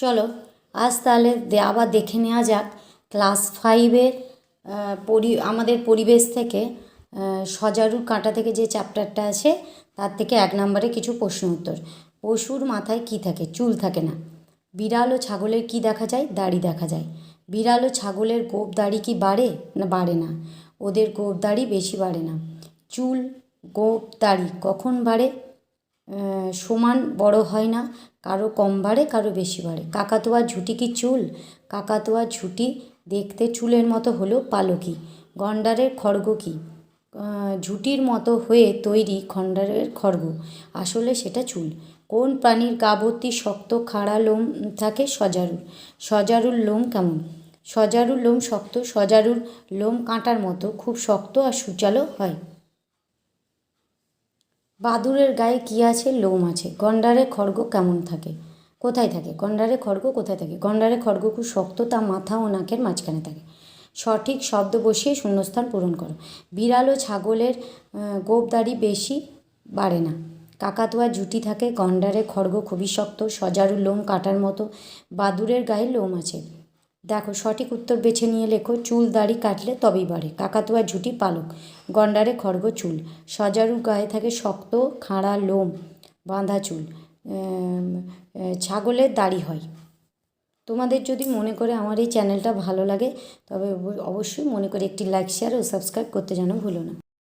চলো, আজ তাহলে আবার দেখে নেওয়া যাক। ক্লাস ফাইভের পরি, আমাদের পরিবেশ থেকে সজারুর কাঁটা থেকে যে চ্যাপ্টারটা আছে, তার থেকে এক নম্বরে কিছু প্রশ্ন উত্তর। পশুর মাথায় কি থাকে? চুল থাকে না। বিড়াল ও ছাগলের কি দেখা যায়? দাড়ি দেখা যায়। বিড়াল ও ছাগলের গোপ দাড়ি কি বাড়ে? না বাড়ে না। ওদের গোপ দাড়ি বেশি বাড়ে না। চুল, গোপ দাড়ি কখন বাড়ে? সমান বড় হয় না। কারও কম বাড়ে, কারও বেশি বাড়ে। কাকাতুয়ার ঝুঁটি কি চুল? কাকাতুয়ার ঝুঁটি দেখতে চুলের মতো হলেও পালকি। গন্ডারের খড়গ কি? ঝুঁটির মতো হয়ে তৈরি খণ্ডারের খড়গ। আসলে সেটা চুল। কোন প্রাণীর গা ভর্তি শক্ত খাড়া লোম থাকে? সজারুর। সজারুর লোম কেমন? সজারুর লোম শক্ত, সজারুর লোম কাঁটার মতো। খুব শক্ত আর সুচালো হয়। বাদুড়ের গায়ে কী আছে? লোম আছে। গন্ডারে খড়গ কেমন থাকে? কোথায় থাকে? গন্ডারে খড়গ কোথায় থাকে? গন্ডারে খড়গ খুব শক্ত তা মাথা ও নাকের মাঝখানে থাকে। সঠিক শব্দ বসিয়ে শূন্যস্থান পূরণ করো। বিড়াল ও ছাগলের আহ, গোপদাড়ি বেশি বাড়ে না। কাকাতুয়ার জুটি থাকে। গন্ডারে খড়গ খুবই শক্ত সজারু লোম কাটার মতো। বাদুড়ের গায়ে লোম আছে। দেখো, সঠিক উত্তর বেছে নিয়ে লেখো, চুল দাড়ি কাটলে তবেই বাড়ে কাকাতুয়ার ঝুঁটি পালক, গন্ডারে খড়গ চুল সজারুর গায়ে থাকে শক্ত খাড়া লোম, বাঁধা চুল ছাগলের দাড়ি হয়। তোমাদের যদি মনে করে আমার এই চ্যানেলটা ভালো লাগে, তবে অবশ্যই মনে করে একটি লাইক, শেয়ার ও সাবস্ক্রাইব করতে যেন ভুলো না।